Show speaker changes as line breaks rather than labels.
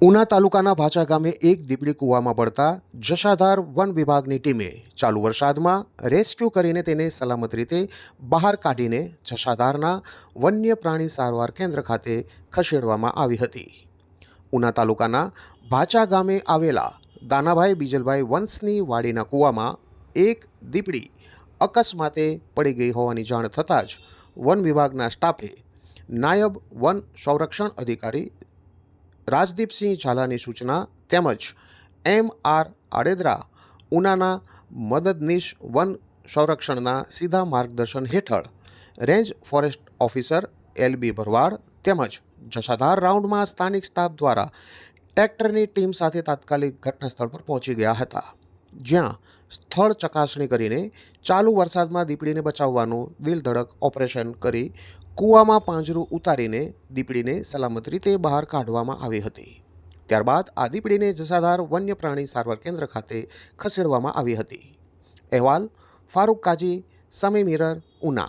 ઉના તાલુકાના ભાચા ગામે એક દીપડી કૂવામાં પડતા જશાધાર વન વિભાગની ટીમે ચાલુ વરસાદમાં રેસ્ક્યુ કરીને તેને સલામત રીતે બહાર કાઢીને જશાધારના વન્ય પ્રાણી સારવાર કેન્દ્ર ખાતે ખસેડવામાં આવી હતી. ઉના તાલુકાના ભાચા ગામે આવેલા દાનાભાઈ બીજલભાઈ વંશની વાડીના કૂવામાં એક દીપડી અકસ્માતે પડી ગઈ હોવાની જાણ થતાં જ વન વિભાગના સ્ટાફે નાયબ વન સંરક્ષણ અધિકારી રાજદીપસિંહ ઝાલાની સૂચના તેમજ એમ આર આડેદરા ઉનાના મદદનીશ વન સંરક્ષણના સીધા માર્ગદર્શન હેઠળ range forest officer L B Bharwad તેમજ જસાધાર રાઉન્ડમાં સ્થાનિક સ્ટાફ દ્વારા ટ્રેક્ટરની ટીમ સાથે તાત્કાલિક ઘટનાસ્થળ પર પહોંચી ગયા હતા, જ્યાં સ્થળ ચકાસણી કરીને ચાલુ વરસાદમાં દીપડીને બચાવવાનું દિલધડક ઓપરેશન કરી કૂવામાં પાંજરું ઉતારીને દીપડીને સલામત રીતે બહાર કાઢવામાં આવી હતી. ત્યારબાદ આ દીપડીને જસાધાર વન્ય પ્રાણી સારવાર કેન્દ્ર ખાતે ખસેડવામાં આવી હતી. અહેવાલ, ફારૂક કાજી, સમી મિરર, ઉના.